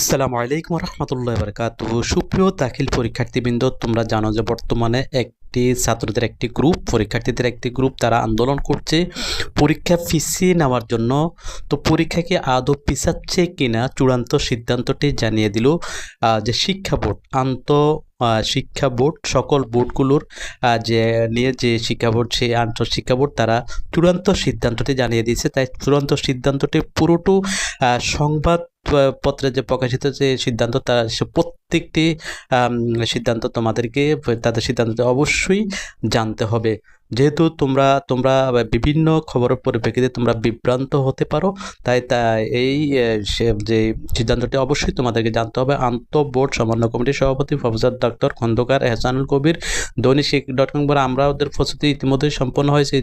আসসালামু আলাইকুম রহমতুল্লাহ বরকাত। সুপ্রিয় দাখিল পরীক্ষার্থীবৃন্দ, তোমরা জানো যে বর্তমানে একটি ছাত্রদের একটি গ্রুপ পরীক্ষার্থীদের একটি গ্রুপ তারা আন্দোলন করছে। পরীক্ষা পিছিয়ে নেওয়ার জন্য। তো পরীক্ষাকে আদৌ পিছাচ্ছে কিনা চূড়ান্ত সিদ্ধান্তটি জানিয়ে দিল যে শিক্ষা বোর্ড। আন্ত শিক্ষা বোর্ড, সকল বোর্ডগুলোর যে নিয়ে যে শিক্ষা বোর্ড সেই আন্তঃশিক্ষা বোর্ড, তারা চূড়ান্ত সিদ্ধান্তটি জানিয়ে দিয়েছে। তাই চূড়ান্ত সিদ্ধান্তটি পুরোটো সংবাদ পত্রে যে প্রকাশিত যে সিদ্ধান্ত তারা প্রত্যেকটি সিদ্ধান্ত তোমাদেরকে, তাদের সিদ্ধান্ত অবশ্যই জানতে হবে। যেহেতু তোমরা তোমরা বিভিন্ন খবরের পরিপ্রেক্ষিতে তোমরা বিভ্রান্ত হতে পারো, তাই তা এই যে সিদ্ধান্তটি অবশ্যই তোমাদেরকে জানতে হবে। আন্ত বোর্ড সমন্বয় কমিটির সভাপতি প্রফেসর ডক্টর খন্দকার এহসানুল কবির, দৈনিক শিখ ডট কম বলে আমরা ওদের প্রস্তুতি ইতিমধ্যেই সম্পন্ন হয়েছে।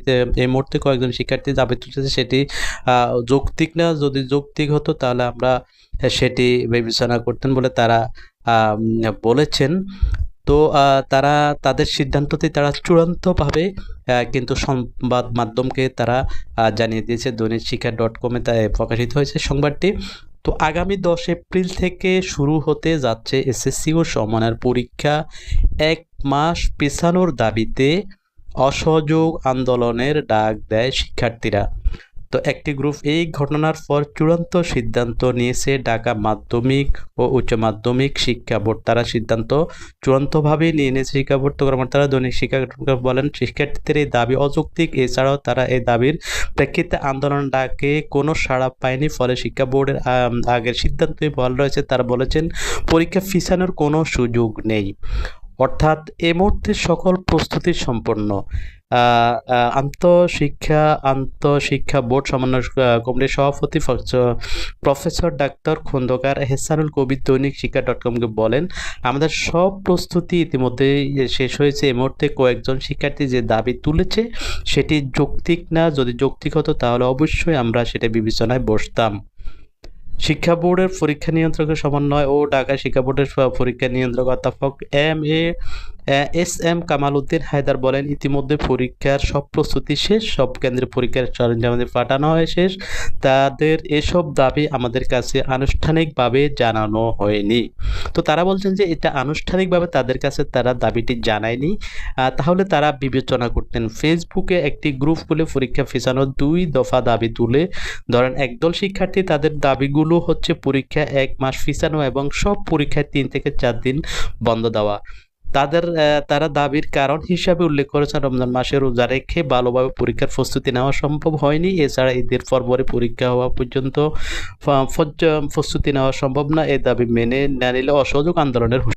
এই মুহূর্তে কয়েকজন শিক্ষার্থী দাবি তুলেছে সেটি যৌক্তিক না, যদি যৌক্তিক হতো তাহলে আমরা সেটি বিবেচনা করতেন বলে তারা বলেছেন। তো তারা তাদের সিদ্ধান্ততে তারা চূড়ান্তভাবে কিন্তু সংবাদ মাধ্যমকে তারা জানিয়ে দিয়েছে। দৈনিক শিক্ষা ডট কমে তাই প্রকাশিত হয়েছে সংবাদটি। তো, আগামী দশ এপ্রিল থেকে শুরু হতে যাচ্ছে এসএসসি ও সমানের পরীক্ষা। এক মাস পেছানোর দাবিতে অসহযোগ আন্দোলনের ডাক দেয় শিক্ষার্থীরা। তো একটি গ্রুপ এই ঘটনার পর চূড়ান্ত সিদ্ধান্ত নিয়েছে ঢাকা মাধ্যমিক ও উচ্চ মাধ্যমিক শিক্ষা বোর্ড। তারা সিদ্ধান্ত চূড়ান্তভাবেই নিয়ে নিয়েছে শিক্ষা বোর্ড। তো তারা দৈনিক শিক্ষা বলেন, শিক্ষার্থীদের এই দাবি অযৌক্তিক। এছাড়াও তারা এই দাবির প্রেক্ষিতে আন্দোলন ডাকে কোনো সাড়া পায়নি। ফলে শিক্ষা বোর্ডের আগের সিদ্ধান্তই বল রয়েছে। তারা বলেছেন, পরীক্ষা ফিসানোর কোনো সুযোগ নেই। অর্থাৎ এ মুহূর্তে সকল প্রস্তুতি সম্পন্ন। আন্তঃশিক্ষা আন্তঃশিক্ষা বোর্ড সমন্বয় কমিটির সভাপতি professor doctor Khandaker Ehsanul Kabir Dainik Shiksha dot কমকে বলেন, আমাদের সব প্রস্তুতি ইতিমধ্যেই শেষ হয়েছে। এই মুহূর্তে কয়েকজন শিক্ষার্থী যে দাবি তুলেছে, সেটি যৌক্তিক না? যদি যৌক্তিক হতো, তাহলে অবশ্যই আমরা সেটা বিবেচনায় বসতাম। শিক্ষা বোর্ডের পরীক্ষা নিয়ন্ত্রকের সমন্বয় ও ঢাকা শিক্ষা বোর্ডের পরীক্ষা নিয়ন্ত্রক অধ্যাপক M A S M Kamal Uddin Haider বলেন, ইতিমধ্যে পরীক্ষার সব প্রস্তুতি শেষ, সব কেন্দ্রে পরীক্ষার সরঞ্জামাদি পাঠানো হয় শেষ। তাদের এসব দাবি আমাদের কাছে আনুষ্ঠানিকভাবে জানানো হয়নি। তো তারা বলছেন যে, এটা আনুষ্ঠানিকভাবে তাদের কাছে তারা দাবিটি জানায়নি। তাহলে তারা বিবেচনা করতেন, ফেসবুকে একটি গ্রুপ খুলে পরীক্ষা ফিসানোর দুই দফা দাবি তুলে, ধরেন একদল শিক্ষার্থী তাদের দাবিগুলো হচ্ছে পরীক্ষা এক মাস ফিসানো এবং সব পরীক্ষায় তিন থেকে চার দিন বন্ধ দেওয়া। তাদের তারা দাবির কারণ হিসাবে উল্লেখ করেছেন, রমজান মাসে রোজা রেখে ভালোভাবে পরীক্ষার প্রস্তুতি নেওয়া সম্ভব হয়নি। এছাড়া ঈদের পরপরে পরীক্ষা হওয়া পর্যন্ত প্রস্তুতি নেওয়া সম্ভব না। এ দাবি মেনে না নিলে অসহযোগ আন্দোলনের